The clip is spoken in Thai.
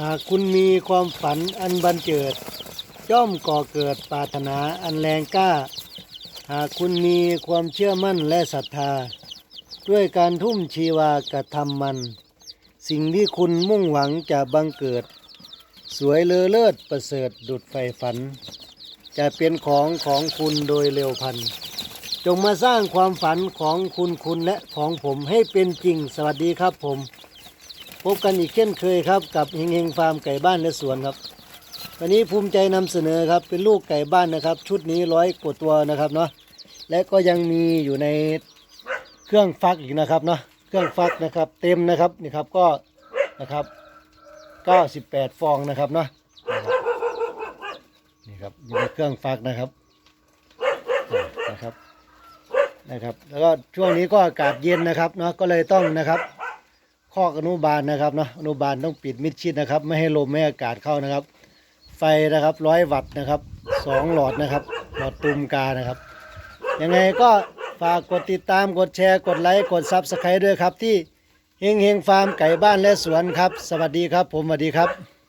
หากคุณมีความฝันอันบันเจิด ย่อมก่อเกิดปรารถนาอันแรงกล้า หากคุณมีความเชื่อมั่นและศรัทธา ด้วยการทุ่มชีวากระทำมัน สิ่งที่คุณมุ่งหวังจะบังเกิด สวยเลอเลิศประเสริฐดุดไฟฝัน จะเป็นของของคุณโดยเร็วพัน จงมาสร้างความฝันของคุณคุณและของผมให้เป็นจริงสวัสดีครับผม พบกันอีกเช่นเคยครับกับเฮงเฮงฟาร์มไก่บ้านและสวนครับ วันนี้ภูมิใจนำเสนอครับเป็นลูกไก่บ้านนะครับ ชุดนี้ร้อยกว่าตัวนะครับเนาะและก็ยังมีอยู่ในเครื่องฟักอีกนะครับเนาะเครื่องฟักนะครับ เต็มนะครับนี่ครับก็นะครับ 98 ฟองนะครับเนาะนี่ครับอยู่ในเครื่องฟักนะครับนะครับนะครับ แล้วก็ช่วงนี้ก็อากาศเย็นนะครับเนาะก็เลยต้องนะครับ คอกอนุบาลนะครับเนาะอนุบาลต้องปิดมิดชิดนะครับ ไม่ให้ลมไม่ให้อากาศเข้านะครับ ไฟนะครับร้อยวัตต์นะครับสองหลอดนะครับ หลอดตุ่มกานะครับ ยังไงก็ฝากกดติดตามกดแชร์ กดไลค์ กดซับสไครต์ด้วยครับ ที่เฮงเฮงฟาร์มไก่บ้านและสวนครับ สวัสดีครับ ผมสวัสดีครับ